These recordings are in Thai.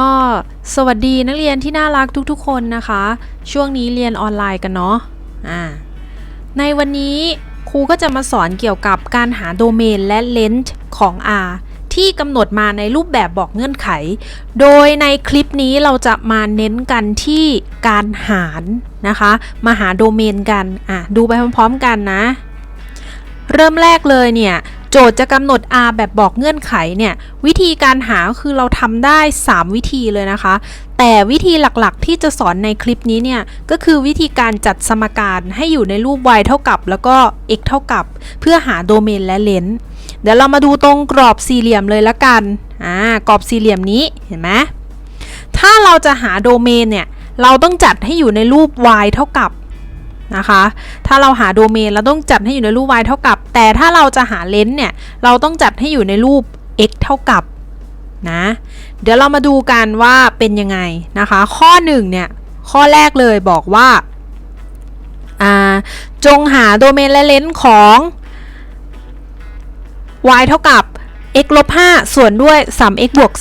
ก็สวัสดีนักเรียนที่น่ารักทุกๆ คนนะคะ ช่วงนี้เรียนออนไลน์กันเนาะอ่าในวันนี้ครูก็จะมาสอนเกี่ยวกับการหาโดเมนและเลนส์ของ R ที่กำหนดมาในรูปแบบบอกเงื่อนไข โดยในคลิปนี้เราจะมาเน้นกันที่การหารนะคะ มาหาโดเมนกัน อะ ดูไปพร้อมๆกันนะ เริ่มแรกเลยเนี่ย โจทย์จะกำหนด R แบบบอกเงื่อนไขเนี่ยวิธีการหาคือเราทำได้ 3 วิธีเลยนะคะ แต่วิธีหลักๆที่จะสอนในคลิปนี้เนี่ยก็คือวิธีการจัดสมการให้อยู่ในรูป y เท่ากับ แล้วก็ x เท่ากับ เพื่อหาโดเมนและเลนส์เดี๋ยวเรามาดูตรงกรอบสี่เหลี่ยมเลยละกันอ่ากรอบสี่เหลี่ยมนี้เห็นไหมถ้าเราจะหาโดเมนเนี่ยเราต้องจัดให้อยู่ในรูป y เท่ากับ นะคะ ถ้าเราหาโดเมนเราต้องจัดให้อยู่ในรูป y เท่ากับ แต่ถ้าเราจะหาเลนส์เนี่ย เราต้องจัดให้อยู่ในรูป x เท่ากับนะ เดี๋ยวเรามาดูกันว่าเป็นยังไงนะคะ ข้อ1เนี่ย ข้อแรกเลยบอกว่าาจงหาโดเมนและเลนส์ของ y เท่ากับ x ลบ5ส่วนด้วย 3x บวก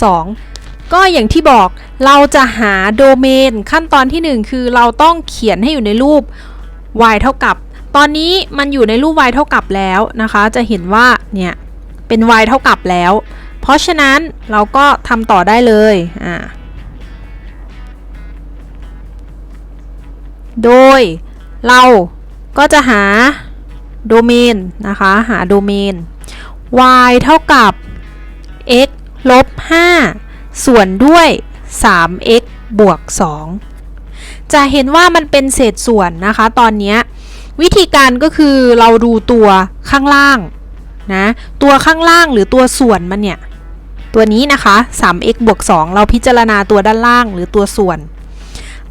2 ก็อย่างที่บอกเราจะหาโดเมนขั้นตอนที่ 1 คือเราต้องเขียนให้อยู่ในรูป y เท่ากับ ตอนนี้มันอยู่ในรูป y เท่ากับแล้วนะคะ จะเห็นว่าเนี่ยเป็น y เท่ากับแล้ว เพราะฉะนั้นเราก็ทำต่อได้เลยอ่าโดยเราก็จะหาโดเมนนะคะ หาโดเมน y เท่ากับ x ลบ 5 ส่วนด้วย 3x บวก 2 จะเห็นว่ามันเป็นเศษส่วนนะคะ ตอนนี้วิธีการก็คือเราดูตัวข้างล่างนะตัวข้างล่างหรือตัวส่วนมันเนี่ย ตัวนี้นะคะ 3x บวก 2 เราพิจารณาตัวด้านล่างหรือตัวส่วน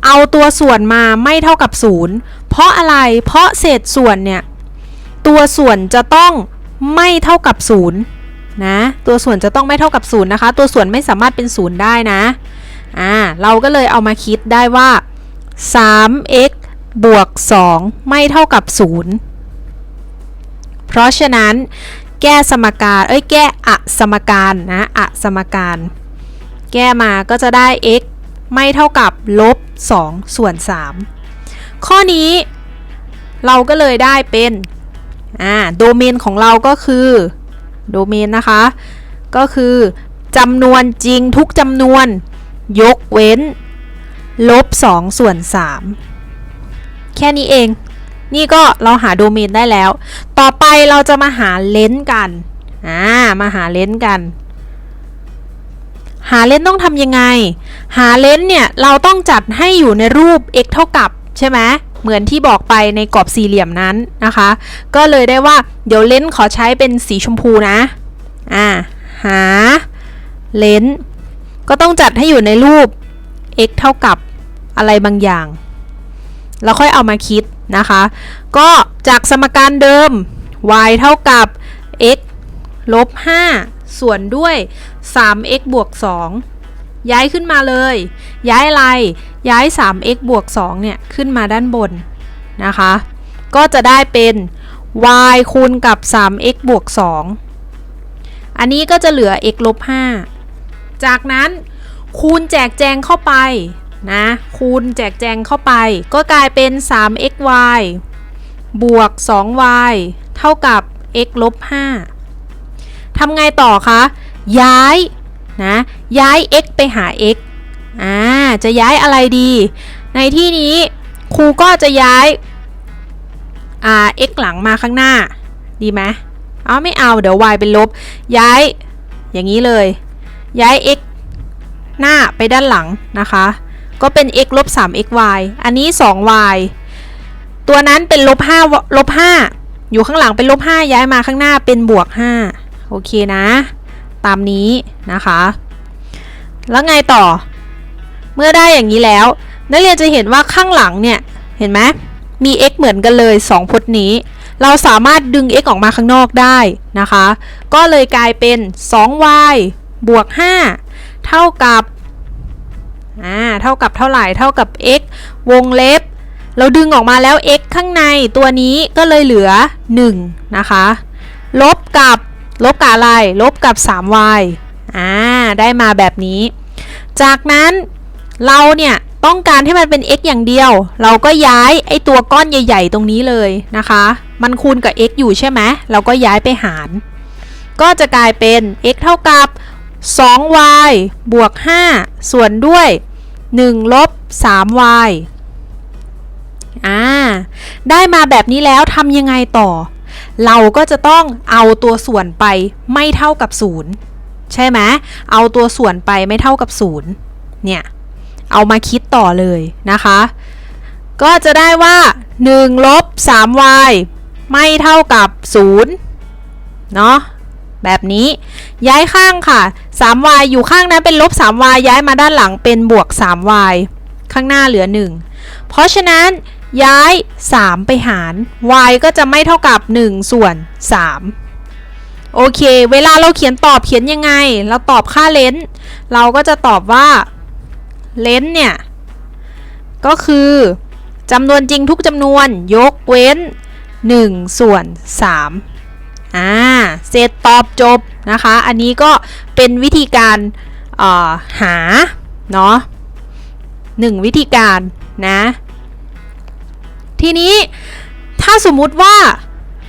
เอาตัวส่วนมาไม่เท่ากับ 0 เพราะอะไรเพราะเศษส่วนเนี่ย ตัวส่วนจะต้องไม่เท่ากับ 0 นะ ตัวส่วนจะต้องไม่เท่ากับ 0 นะคะ ตัวส่วนไม่สามารถเป็น 0 ได้นะอ่าเราก็เลยเอามาคิดได้ว่า 3x บวก 2 ไม่เท่ากับ 0 เพราะฉะนั้น แก้สมการเอ้ยแก้อะสมการนะอะสมการ แก้มาก็จะได้ x ไม่เท่ากับลบ 2 ส่วน 3 ข้อนี้เราก็เลยได้เป็นอ่าโดเมนของเราก็คือโดเมนนะคะ ก็คือจำนวนจริงทุกจำนวน ยกเว้น ลบ2ส่วน 3 แค่นี้เอง นี่ก็เราหาโดเมนได้แล้ว ต่อไปเราจะมาหาเลนส์กัน อ่า มาหาเลนส์กัน หาเลนส์ต้องทำยังไง หาเลนส์เนี่ย เราต้องจัดให้อยู่ในรูป x เท่ากับใช่ไหมเหมือนที่บอกไปในกรอบสี่เหลี่ยมนั้นนะคะ ก็เลยได้ว่า เดี๋ยวเลนส์ขอใช้เป็นสีชมพูนะ อ่า หาเลนส์ก็ต้องจัดให้อยู่ในรูป x เท่ากับ อะไรบางอย่างแล้วค่อยเอามาคิดนะคะ ก็จากสมการเดิม y เท่ากับ x ลบ 5 ส่วนด้วย 3x บวก 2 ย้ายขึ้นมาเลย ย้ายอะไร ย้าย 3x บวก 2 เนี่ย ขึ้นมาด้านบนนะคะ ก็จะได้เป็น y คูณกับ 3x บวก 2 อันนี้ก็จะเหลือ x ลบ 5 จากนั้นคูณแจกแจงเข้าไป นะ คูณแจกแจงเข้าไป ก็กลายเป็น 3xy บวก 2y เท่ากับ x ลบ5ทำไงต่อคะ ย้ายนะ ย้าย x ไปหา x อ่า จะย้ายอะไรดี ในที่นี้ครูก็จะย้ายอ่า x หลังมาข้างหน้า ดีไหมเอาไม่เอา เดี๋ยว y เป็นลบ ย้าย อย่างนี้เลย ย้าย x หน้าไปด้านหลังนะคะ ก็เป็น x ลบ 3xy อันนี้ 2y ตัวนั้นเป็นลบ5ลบ5อยู่ข้างหลังเป็นลบ5ย้ายมาข้างหน้าเป็นบวก 5 โอเคนะ ตามนี้นะคะ แล้วไงต่อ เมื่อได้อย่างนี้แล้ว นักเรียนจะเห็นว่าข้างหลังเนี่ย เห็นไหมมี x เหมือนกันเลย 2 พจน์นี้ เราสามารถดึง x ออกมาข้างนอกได้นะคะ ก็เลยกลายเป็น 2y บวก 5 เท่ากับ อ่าเท่ากับเท่าไหร่เท่ากับ x วงเล็บ เราดึงออกมาแล้ว x ข้างในตัวนี้ก็เลยเหลือ 1 นะคะ ลบกับลบกับอะไร ลบกับ 3y อ่าได้มาแบบนี้ จากนั้นเราเนี่ยต้องการให้มันเป็น x อย่างเดียว เราก็ย้ายไอตัวก้อนใหญ่ ๆ ตรงนี้เลยนะคะ มันคูณกับ x อยู่ใช่ไหมเราก็ย้ายไปหาร ก็จะกลายเป็น x เท่ากับ 2y บวก 5 ส่วนด้วย 1ลบ 3y อ่า ได้มาแบบนี้แล้วทำยังไงต่อ เราก็จะต้องเอาตัวส่วนไปไม่เท่ากับ 0 ใช่ไหมเอาตัวส่วนไปไม่เท่ากับ 0 เนี่ย เอามาคิดต่อเลยนะคะ ก็จะได้ว่า1ลบ 3y ไม่เท่ากับ 0 เนาะแบบนี้ย้ายข้างค่ะ 3y อยู่ข้างนั้นเป็นลบ 3y ย้ายมาด้านหลังเป็นบวก 3y ข้างหน้าเหลือ 1 เพราะฉะนั้นย้าย 3 ไปหาร y ก็จะไม่เท่ากับ 1 ส่วน 3 โอเค เวลาเราเขียนตอบเขียนยังไง เราตอบค่าเลนส์เราก็จะตอบว่าเลนส์เนี่ย ก็คือจำนวนจริงทุกจำนวนยกเว้น 1 ส่วน 3 อ่าเสร็จตอบจบนะคะ อันนี้ก็เป็นวิธีการหา เนาะหนึ่งวิธีการนะ ทีนี้ถ้าสมมุติว่า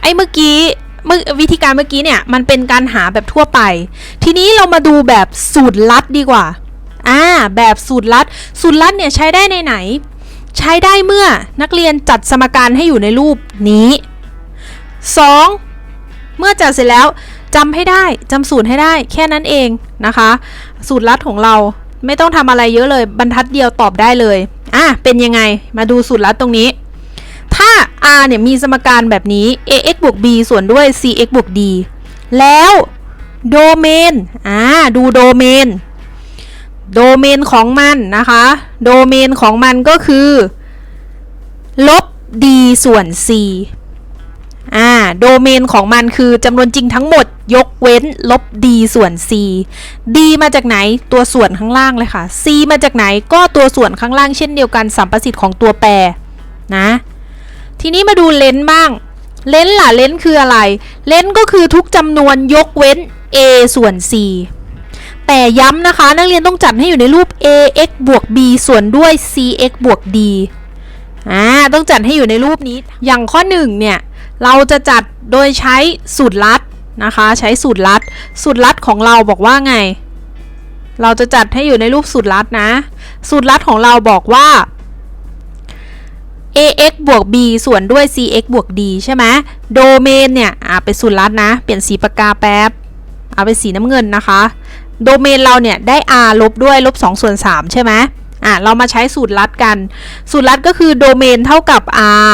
ไอ้เมื่อกี้เมื่อวิธีการเมื่อกี้เนี่ยมันเป็นการหาแบบทั่วไป ทีนี้เรามาดูแบบสูตรลัดดีกว่า อ่า แบบสูตรลัด สูตรลัดเนี่ยใช้ได้ในไหน ใช้ได้เมื่อนักเรียนจัดสมการให้อยู่ในรูปนี้ 2. เมื่อจัดเสร็จแล้วจำให้ได้จำสูตรให้ได้แค่นั้นเองนะคะ สูตรลัดของเราไม่ต้องทำอะไรเยอะเลย บรรทัดเดียวตอบได้เลยอะเป็นยังไงมาดูสูตรลัดตรงนี้ ถ้า r เนี่ยมีสมการแบบนี้ ax บวก b ส่วนด้วย cx บวก d แล้วโดเมนอ่าดูโดเมน โดเมนของมันนะคะ โดเมนของมันก็คือ ลบ d ส่วน c อ่าโดเมนของมันคือจำนวนจริงทั้งหมดยกเว้นลบ d ส่วน c d มาจากไหนตัวส่วนข้างล่างเลยค่ะ c มาจากไหนก็ตัวส่วนข้างล่างเช่นเดียวกันสัมประสิทธิ์ของตัวแปรนะทีนี้มาดูเลนส์บ้าง เลนส์ล่ะเลนส์คืออะไร เลนส์ก็คือทุกจำนวนยกเว้น a ส่วน c แต่ย้ำนะคะ นักเรียนต้องจัดให้อยู่ในรูป ax บวก b ส่วนด้วย cx บวก d อ่าต้องจัดให้อยู่ในรูปนี้อย่างข้อ1เนี่ย เราจะจัดโดยใช้สูตรลัดนะคะ ใช้สูตรลัด สูตรลัดของเราบอกว่าไง เราจะจัดให้อยู่ในรูปสูตรลัดนะ สูตรลัดของเราบอกว่า ax บวก b ส่วนด้วย cx บวก d ใช่ไหมโดเมนเนี่ยอ่าเป็นสูตรลัดนะ เปลี่ยนสีปากกาแป๊บเอาเป็นสีน้ำเงินนะคะ โดเมนเราเนี่ยได้ r ลบด้วยลบ2ส่วน3ใช่ไหมอะเรามาใช้สูตรลัดกัน สูตรลัดก็คือโดเมนเท่ากับ r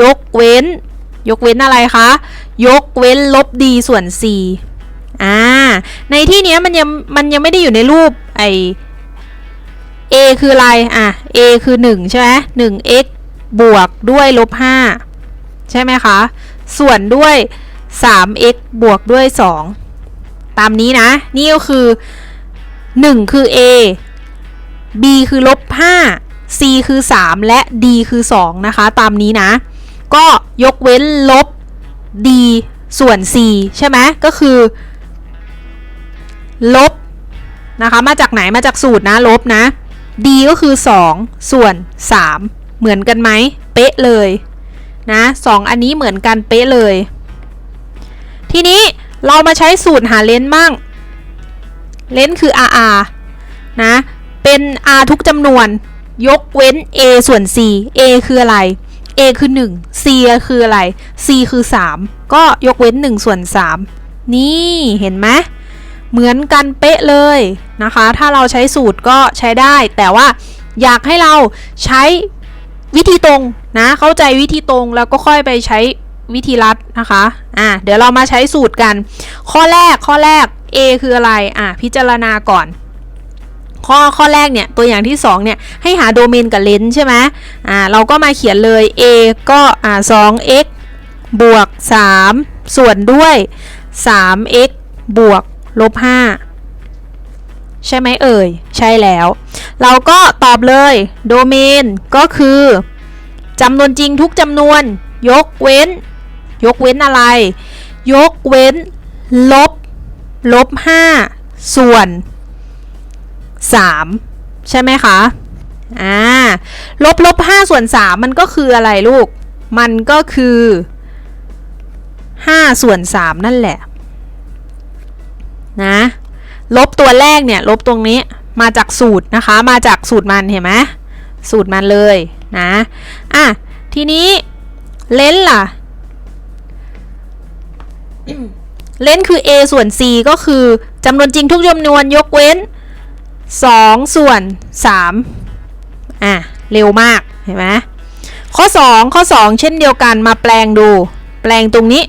ยกเว้น ยกเว้นอะไรคะ ยกเว้นลบ d ส่วน c อ่า ในที่นี้มันยังมันยังไม่ได้อยู่ในรูปไอ a คืออะไร อะ a คือ 1 ใช่ไหม1 x บวกด้วยลบ 5 ใช่ไหมคะ ส่วนด้วย 3x บวกด้วย 2 ตามนี้นะ นี่ก็คือ 1 คือ a b คือลบ 5 c คือ 3 และ d คือ 2 นะคะ ตามนี้นะ ก็ยกเว้นลบ d ส่วน c ใช่ไหมก็คือ ลบนะคะมาจากไหนมาจากสูตรนะลบนะ d ก็คือ 2 ส่วน 3 เหมือนกันไหมเป๊ะเลยนะ2อันนี้เหมือนกันเป๊ะเลย ทีนี้เรามาใช้สูตรหาเลนส์บ้าง เลนส์คือ rr นะเป็น r ทุกจำนวน ยกเว้น a ส่วน c a คืออะไร a คือ 1 c คืออะไร c คือ 3 ก็ยกเว้น 1 ส่วน 3 นี่เห็นไหมเหมือนกันเป๊ะเลยนะคะ ถ้าเราใช้สูตรก็ใช้ได้ แต่ว่าอยากให้เราใช้วิธีตรงนะเข้าใจวิธีตรงแล้วก็ค่อยไปใช้วิธีลัดนะคะอะเดี๋ยวเรามาใช้สูตรกัน ข้อแรกข้อแรก A คืออะไรอะพิจารณาก่อน ข้อข้อแรกเนี่ยตัวอย่างที่2เนี่ยให้หาโดเมนกับเลนส์ใช่ไหมอ่าเราก็มาเขียนเลย A ก็อ่า 2x บวก 3 ส่วนด้วย 3x บวกลบ 5 ใช่ไหมเอ่ย ใช่แล้ว เราก็ตอบเลยโดเมนก็คือจำนวนจริงทุกจำนวน ยกเว้น ยกเว้นอะไร ยกเว้น ลบ ลบ 5 ส่วน 3 ใช่ไหมคะอ่าลบลบ5ส่วน 3 มันก็คืออะไรลูก มันก็คือ5ส่วน 3 นั่นแหละนะลบตัวแรกเนี่ยลบตรงนี้มาจากสูตรนะคะมาจากสูตรมันเห็นไหมสูตรมันเลยนะอะทีนี้เลนส์ล่ะเลนส์คือ a ส่วน c ก็คือจำนวนจริงทุกจำนวนยกเว้น 2 ส่วน 3 อะ เร็วมาก เห็นไหมข้อ 2 ข้อ 2 เช่นเดียวกันมาแปลงดู แปลงตรงนี้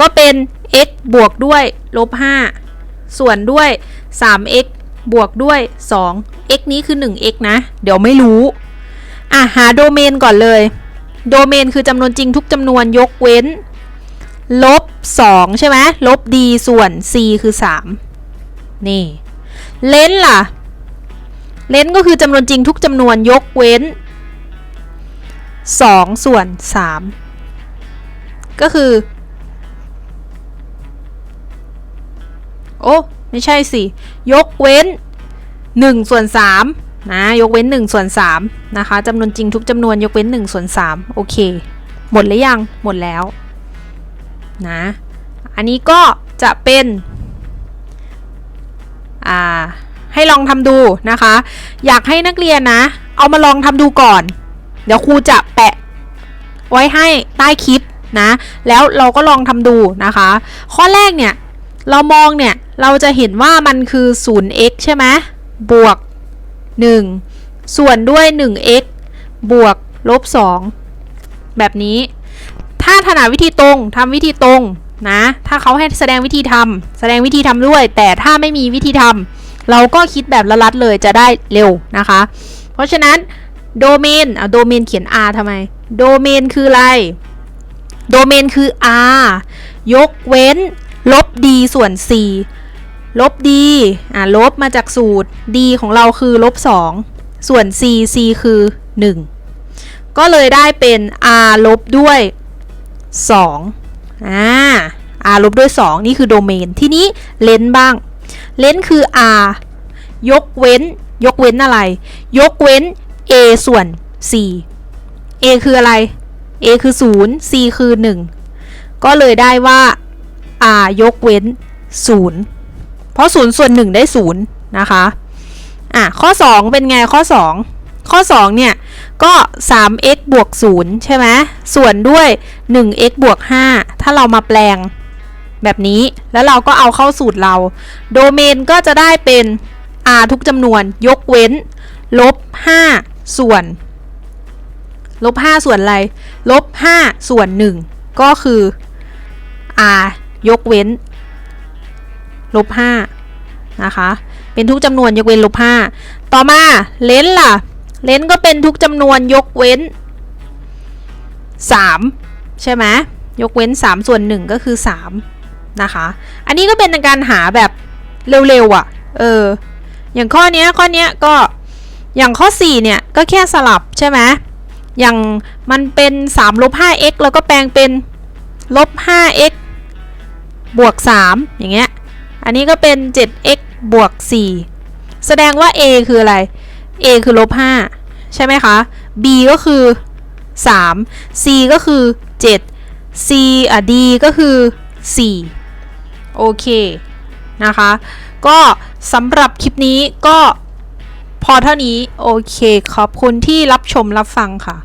ก็เป็น x บวกด้วยลบ5ส่วนด้วย 3x บวกด้วย 2 x นี้คือ 1x นะ เดี๋ยวไม่รู้ อะ หาโดเมนก่อนเลย โดเมนคือจำนวนจริงทุกจำนวนยกเว้น ลบ 2 ใช่ไหมลบ d ส่วน c คือ 3 นี่ เลนส์ล่ะ เลนก็คือจำนวนจริงทุกจำนวนยกเว้น 2 ส่วน 3 ก็คือ โอ้ ไม่ใช่สิ ยกเว้น 1 ส่วน3นะยกเว้น 1 ส่วน3นะคะจำนวนจริงทุกจำนวนยกเว้น 1 ส่วน 3 โอเค หมดหรือยัง หมดแล้วนะอันนี้ก็จะเป็น อ่า ให้ลองทำดูนะคะ อยากให้นักเรียนนะ เอามาลองทำดูก่อน เดี๋ยวครูจะแปะ ไว้ให้ใต้คลิปนะ แล้วเราก็ลองทำดูนะคะ ข้อแรกเนี่ย เรามองเนี่ย เราจะเห็นว่ามันคือ 0x ใช่ไหมบวก 1 ส่วนด้วย 1x บวกลบ 2 แบบนี้ ถ้าถนัดวิธีตรงทำวิธีตรงนะ ถ้าเขาให้แสดงวิธีทำแสดงวิธีทำด้วย แต่ถ้าไม่มีวิธีทำ เราก็คิดแบบละลัดเลยจะได้เร็วนะคะ เพราะฉะนั้นโดเมนเอาโดเมนเขียน r ทำไม โดเมนคืออะไร โดเมนคือ r ยกเว้น ลบ d ส่วน c ลบ d อ่าลบมาจากสูตร d ของเราคือลบ 2 ส่วน c c คือ 1 ก็เลยได้เป็น r ลบด้วย 2อ่า r ลบด้วย 2 นี่คือโดเมน ทีนี้เลนบ้าง เลนคือ r ยกเว้น ยกเว้นอะไร ยกเว้น a ส่วน c a คืออะไร a คือ 0 c คือ 1 ก็เลยได้ว่า r ยกเว้น 0 เพราะ 0 ส่วน 1 ได้ 0 นะคะ อะ ข้อ 2 เป็นไงข้อ 2 ข้อ 2 เนี่ย ก็ 3x บวก 0 ใช่ไหม ส่วนด้วย 1x บวก 5 ถ้าเรามาแปลง แบบนี้แล้วเราก็เอาเข้าสูตรเรา โดเมนก็จะได้เป็น r ทุกจำนวนยกเว้น ลบ 5 ส่วน ลบ 5 ส่วนอะไร ลบ 5 ส่วน 1 ก็คือ r ยกเว้น ลบ 5 นะคะ เป็นทุกจำนวนยกเว้นลบ 5 ต่อมาเลนส์ล่ะ เลนส์ก็เป็นทุกจำนวนยกเว้น 3 ใช่ไหมยกเว้น 3 ส่วน 1 ก็คือ 3 นะคะ อันนี้ก็เป็นการหาแบบเร็วๆอะ่ะ เออ อย่างข้อนี้ข้อนี้ก็อย่างข้อ 4 เนี่ย ก็แค่สลับใช่ไหมอย่างมันเป็น3ลบ 5x แล้วก็แปลงเป็นลบ 5x บวก 3 อย่างเงี้ย อันนี้ก็เป็น 7x บวก 4 แสดงว่า a คืออะไร a คือลบ 5 ใช่ไหมคะ b ก็คือ 3 c ก็คือ 7 c อะ d ก็คือ 4 โอเคนะคะ ก็สำหรับคลิปนี้ก็พอเท่านี้ โอเค ขอบคุณที่รับชมรับฟังค่ะ